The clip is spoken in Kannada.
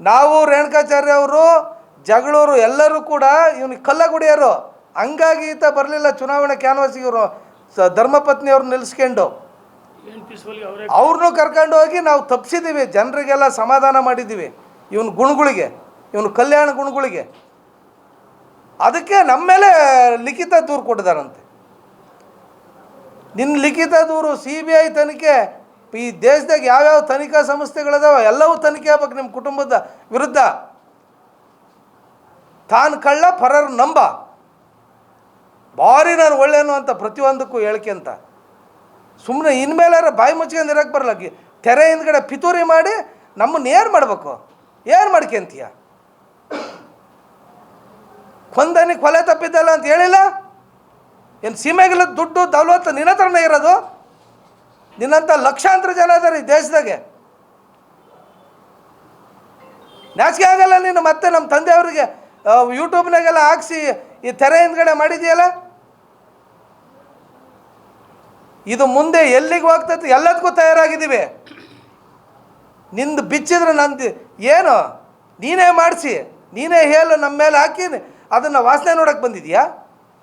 ನಾವು ರೇಣುಕಾಚಾರ್ಯ ಅವರು ಜಗಳೂರು ಎಲ್ಲರೂ ಕೂಡ ಇವನಿಗೆ ಕಲ್ಲ ಗುಡಿಯೋರು ಹಂಗಾಗಿ ಈತ ಬರಲಿಲ್ಲ ಚುನಾವಣೆ ಕ್ಯಾನ್ವಾಸಿಗೆ ಇವರು. ಸ ಧರ್ಮಪತ್ನಿಯವ್ರು ನಿಲ್ಲಿಸ್ಕೊಂಡು ಅವ್ರನ್ನೂ ಕರ್ಕೊಂಡು ಹೋಗಿ ನಾವು ತಪ್ಪಿಸಿದ್ದೀವಿ ಜನರಿಗೆಲ್ಲ ಸಮಾಧಾನ ಮಾಡಿದ್ದೀವಿ ಇವನ ಗುಣಗಳಿಗೆ ಇವನ ಕಲ್ಯಾಣ ಗುಣಗಳಿಗೆ. ಅದಕ್ಕೆ ನಮ್ಮ ಮೇಲೆ ಲಿಖಿತ ದೂರು ಕೊಟ್ಟಿದ್ದಾರಂತೆ. ನಿನ್ನ ಲಿಖಿತ ದೂರು ಸಿ ಬಿ ಐ ತನಿಖೆ ಈ ದೇಶದಾಗ ಯಾವ್ಯಾವ ತನಿಖಾ ಸಂಸ್ಥೆಗಳಿದಾವೆ, ಎಲ್ಲವೂ ತನಿಖೆ ಆಗ್ಬೇಕು ನಿಮ್ಮ ಕುಟುಂಬದ ವಿರುದ್ಧ. ತಾನು ಕಳ್ಳ, ಪರರು ನಂಬ. ಭಾರಿ ನಾನು ಒಳ್ಳೆಯನು ಅಂತ ಪ್ರತಿಯೊಂದಕ್ಕೂ ಅಂತ. ಸುಮ್ಮನೆ ಇನ್ಮೇಲಾರ ಬಾಯಿ ಮುಚ್ಕೊಂಡು ಇರಕ್ಕೆ ಬರಲ್ಲ. ತೆರೆ ಹಿಂದ್ಗಡೆ ಪಿತೂರಿ ಮಾಡಿ ನಮ್ಮನ್ನು ಏನು ಮಾಡಬೇಕು? ಏನು ಮಾಡ್ಕೊಂತೀಯ ಕೊಂದನಿ ಕೊಲೆ ತಪ್ಪಿದ್ದಲ್ಲ ಅಂತ ಹೇಳಿಲ್ಲ? ಏನು ಸೀಮೆಗಿಲ್ಲ ದುಡ್ಡು ದೌಲತ್ತು ನಿನ್ನ ಹತ್ರನೇ ಇರೋದು? ನಿನ್ನಂಥ ಲಕ್ಷಾಂತರ ಜನ ಇದ್ದಾರೆ ಈ ದೇಶದಾಗೆ. ನಾಚಿಕೆ ಆಗಲ್ಲ ನೀನು ಮತ್ತೆ ನಮ್ಮ ತಂದೆಯವರಿಗೆ ಯೂಟ್ಯೂಬ್ನಾಗೆಲ್ಲ ಹಾಕ್ಸಿ ಈ ತೆರೆ ಹಿಂದ್ಗಡೆ ಮಾಡಿದೆಯಲ್ಲ? ಇದು ಮುಂದೆ ಎಲ್ಲಿಗೆ ಹೋಗ್ತೈತೆ ಎಲ್ಲದಕ್ಕೂ ತಯಾರಾಗಿದ್ದೀವಿ. ನಿಂದು ಬಿಚ್ಚಿದ್ರೆ ನಂದು ಏನು? ನೀನೇ ಮಾಡಿಸಿ, ನೀನೇ ಹೇಳು ನಮ್ಮ ಮೇಲೆ ಹಾಕಿ ಅದನ್ನು ವಾಸನೆ ನೋಡಕ್ಕೆ ಬಂದಿದ್ಯಾ?